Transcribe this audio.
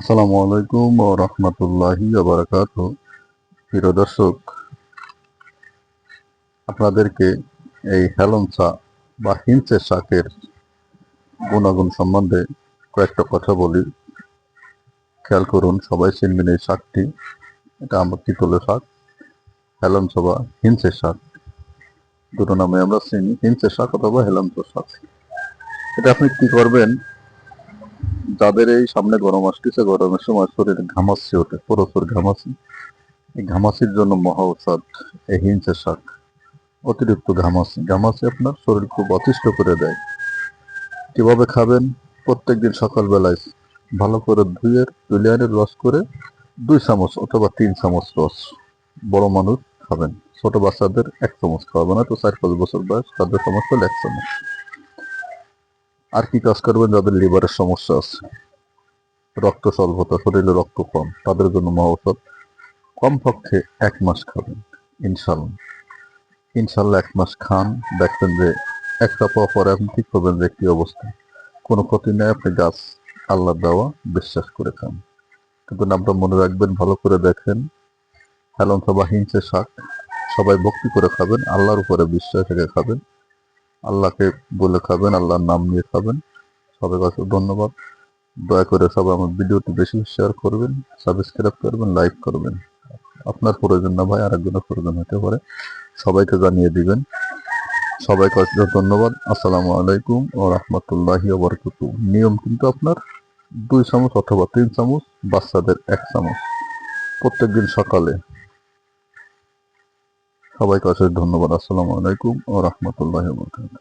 আসসালামু আলাইকুম ও রহমতুল্লাহি বারাকাত প্রিয় দর্শক, আপনাদেরকে এই হেলন চা বা হিংচে শাকের গুণাগুণ সম্বন্ধে কয়েকটা কথা বলি। খেয়াল করুন, সবাই চিনবেন এই শাকটি। এটা আমরা তিতলে শাক হেলঞ্চ বা হিংচে শাক। দুটো নামে আমরা চিনি হিংচে শাক অথবা হেলঞ্চ শাক। এটা আপনি কি করবেন? যাদের এই সামনে গরম আসতেছে, গরমের সময় শরীরে ঘামাচ্ছি ওঠে প্রচুর ঘামাচ্ছি। এই ঘামাচির জন্য মহা ঔষধ, এই হিংসের শাক, অতিরিক্ত ঘামাচি ঘামাচি আপনার শরীর খুব অতিষ্ঠ করে দেয়। কীভাবে খাবেন? প্রত্যেকদিন সকালবেলায় ভালো করে ধুয়ে তুলিয়ানের রস করে দুই চামচ অথবা তিন চামচ রস, বড় মানুষ খাবেন। ছোট বাচ্চাদের এক চামচ খাওয়াবে না তো চার পাঁচ বছর বয়স, তাদের সমস্যা হলে এক চামচ আর কি কাজ করবেন? যাদের লিভারের সমস্যা আছে। রক্ত স্বল্পতা, শরীরে রক্ত কম, তাদের জন্য মহা কমপক্ষে এক মাস খাবেন ইনশাল্লাহ ইনশাল্লাহ এক মাস খান, দেখবেন যে এক সপ্তাহ পরে আপনি ঠিক করবেন যে কি অবস্থা। কোনো ক্ষতি নেই, আপনি গাছ আল্লাহ দেওয়া বিশ্বাস করে খান। কিন্তু নামটা মনে রাখবেন, ভালো করে দেখেন। হেলন বা হিংসে শাক সবাই ভক্তি করে খাবেন, আল্লাহর উপরে বিশ্বাস রেখে খাবেন। আল্লাহকে বলে খাবেন, আল্লাহর নাম নিয়ে খাবেন। সবাই কাছে ধন্যবাদ। দয়া করে সবাই আমার ভিডিওটি বেশি শেয়ার করবেন সাবস্ক্রাইব করবেন লাইক করবেন। আপনার প্রয়োজন না ভাই, আরেকজনের প্রয়োজন হতে পারে। সবাইকে জানিয়ে দিবেন। সবাইকে অসংখ্য ধন্যবাদ। আসসালামু আলাইকুম ও রহমতুল্লাহি নিয়ম কিন্তু আপনার, দুই চামচ অথবা তিন চামচ, বাচ্চাদের এক চামচ। প্রত্যেকদিন সকালে সবাইকে অশেষ ধন্যবাদ। আসসালামু আলাইকুম ও রহমতুল্লাহ বরকত